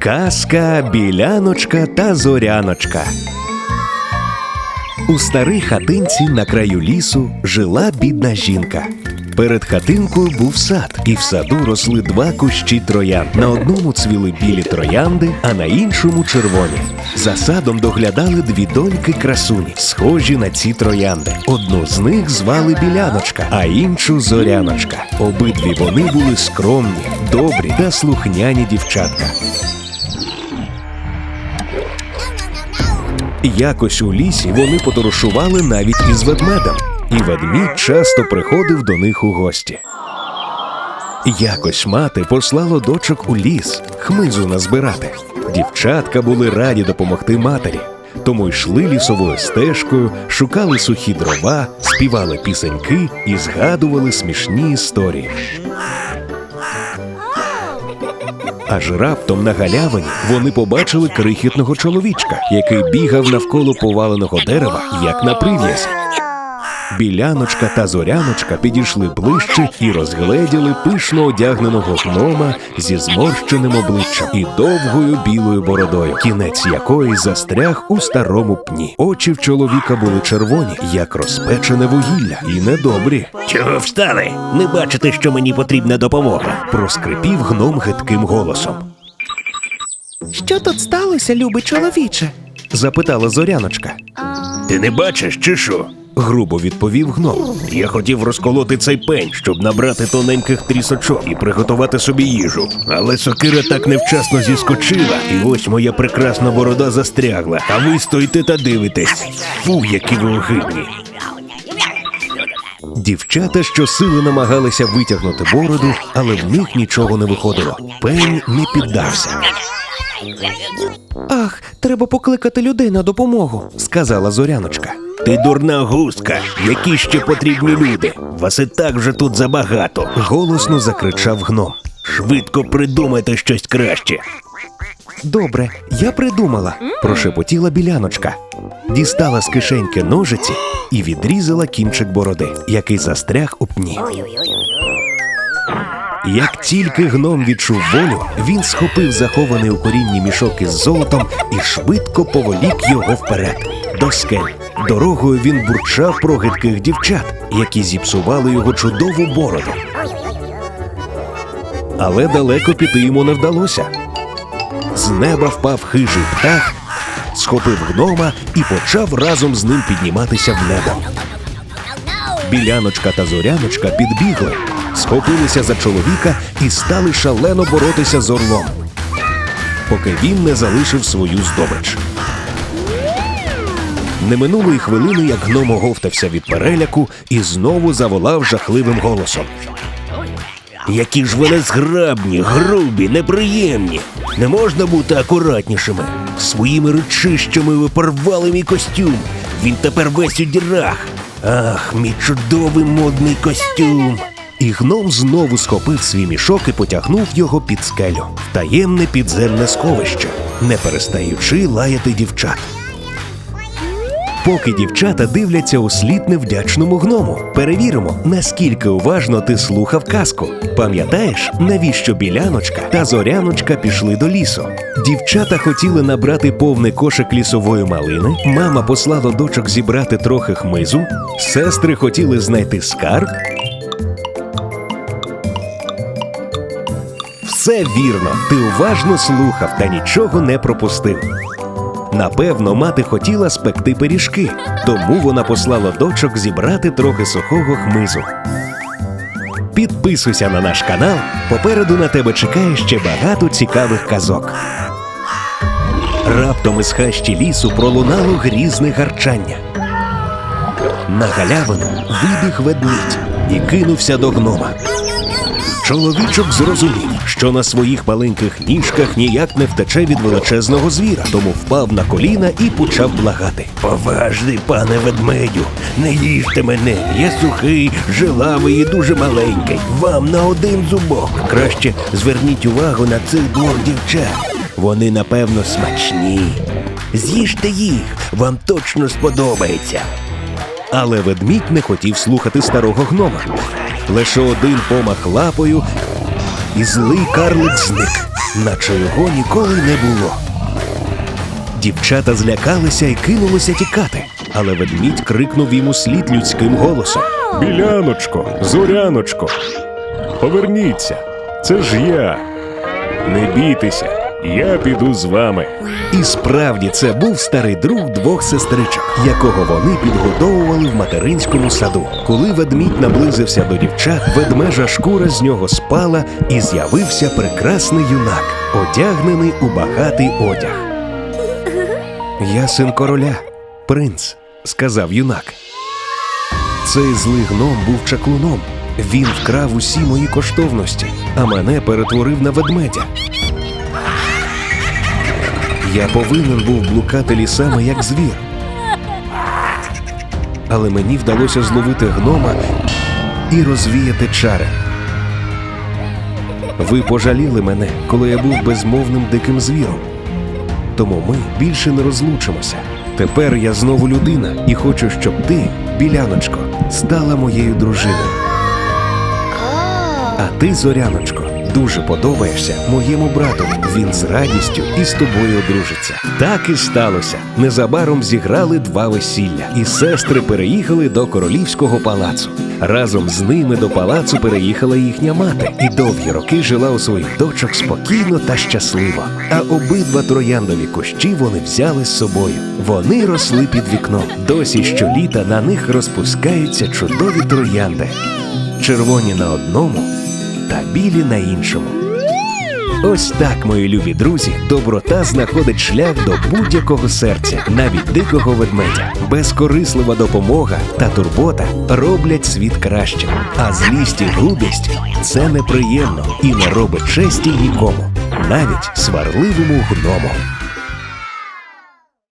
Казка Біляночка та Зоряночка. У старій хатинці на краю лісу жила бідна жінка. Перед хатинкою був сад, і в саду росли два кущі троян. На одному цвіли білі троянди, а на іншому червоні. За садом доглядали дві доньки красуні, схожі на ці троянди. Одну з них звали Біляночка, а іншу Зоряночка. Обидві вони були скромні, добрі та слухняні дівчатка. Якось у лісі вони подорожували навіть із ведмедем, і ведмідь часто приходив до них у гості. Якось мати послала дочок у ліс хмизу назбирати. Дівчатка були раді допомогти матері, тому йшли лісовою стежкою, шукали сухі дрова, співали пісеньки і згадували смішні історії. Аж раптом на галявині вони побачили крихітного чоловічка, який бігав навколо поваленого дерева, як на прив'язі. Біляночка та зоряночка підійшли ближче і розгледіли пишно одягненого гнома зі зморщеним обличчям і довгою білою бородою, кінець якої застряг у старому пні. Очі в чоловіка були червоні, як розпечене вугілля, і недобрі. Чого встали? Не бачите, що мені потрібна допомога. Проскрипів гном гидким голосом. Що тут сталося, любий чоловіче? Запитала зоряночка. Ти не бачиш, чи що? Грубо відповів гном. Я хотів розколоти цей пень, щоб набрати тоненьких трісочок і приготувати собі їжу. Але сокира так невчасно зіскочила, і ось моя прекрасна борода застрягла. А ви стоїте та дивитесь. Фу, які ви огидні. Дівчата щосили намагалися витягнути бороду, але в них нічого не виходило. Пень не піддався, Ах, треба покликати людей на допомогу. сказала зоряночка. Ти дурна густка, які ще потрібні люди. Вас і так вже тут забагато. Голосно закричав гном. Швидко придумайте щось краще. Добре, я придумала, прошепотіла біляночка. Дістала з кишеньки ножиці і відрізала кінчик бороди, який застряг у пні. Як тільки гном відчув волю, він схопив захований у корінні мішок із золотом і швидко поволік його вперед. До скель. Дорогою він бурчав про гидких дівчат, які зіпсували його чудову бороду. Але далеко піти йому не вдалося. З неба впав хижий птах, схопив гнома і почав разом з ним підніматися в небо. Біляночка та зоряночка підбігли, схопилися за чоловіка і стали шалено боротися з орлом, поки він не залишив свою здобич. Не минуло хвилини, як гном оговтався від переляку і знову заволав жахливим голосом. Які ж ви незграбні, грубі, неприємні. Не можна бути акуратнішими. Своїми речищами ви порвали мій костюм. Він тепер весь у дірах. Ах, мій чудовий модний костюм. І гном знову схопив свій мішок і потягнув його під скелю в таємне підземне сховище, не перестаючи лаяти дівчат. Поки дівчата дивляться у слід невдячному гному, перевіримо, наскільки уважно ти слухав казку. Пам'ятаєш, навіщо біляночка та зоряночка пішли до лісу? Дівчата хотіли набрати повний кошик лісової малини. Мама послала дочок зібрати трохи хмизу. Сестри хотіли знайти скарб. Все вірно, ти уважно слухав та нічого не пропустив. Напевно, мати хотіла спекти пиріжки, тому вона послала дочок зібрати трохи сухого хмизу. Підписуйся на наш канал. Попереду на тебе чекає ще багато цікавих казок. Раптом із хащі лісу пролунало грізне гарчання. На галявину вибіг ведмідь і кинувся до гнома. Чоловічок зрозумів, що на своїх маленьких ніжках ніяк не втече від величезного звіра, тому впав на коліна і почав благати. Поважний, пане ведмедю, не їжте мене. Я сухий, жилавий і дуже маленький. Вам на один зубок. Краще зверніть увагу на цих двох дівчат. Вони, напевно, смачні. З'їжте їх, вам точно сподобається. Але ведмідь не хотів слухати старого гнома. Лише один помах лапою, і злий карлик зник, наче його ніколи не було. Дівчата злякалися і кинулися тікати, але ведмідь крикнув йому слід людським голосом. Біляночко, зоряночко, поверніться, це ж я. Не бійтеся, я піду з вами. І справді це був старий друг двох сестричок, якого вони підгодовували в материнському саду. Коли ведмідь наблизився до дівчат, ведмежа шкура з нього спала і з'явився прекрасний юнак, одягнений у багатий одяг. Я син короля, принц, сказав юнак. Цей злий гном був чаклуном. Він вкрав усі мої коштовності, а мене перетворив на ведмедя. Я повинен був блукати лісами як звір. Але мені вдалося зловити гнома і розвіяти чари. Ви пожаліли мене, коли я був безмовним диким звіром. Тому ми більше не розлучимося. Тепер я знову людина і хочу, щоб ти, біляночко, стала моєю дружиною. А ти, зоряночко, дуже подобаєшся моєму брату. Він з радістю і з тобою одружиться. Так і сталося. Незабаром зіграли два весілля, і сестри переїхали до королівського палацу. Разом з ними до палацу переїхала їхня мати, і довгі роки жила у своїх дочок спокійно та щасливо. А обидва трояндові кущі вони взяли з собою. Вони росли під вікном. Досі щоліта на них розпускаються чудові троянди червоні на одному та білі на іншому. Ось так, мої любі друзі, доброта знаходить шлях до будь-якого серця, навіть дикого ведмедя. Безкорислива допомога та турбота роблять світ кращим. А злість і грубість це неприємно і не робить честі нікому, навіть сварливому гному.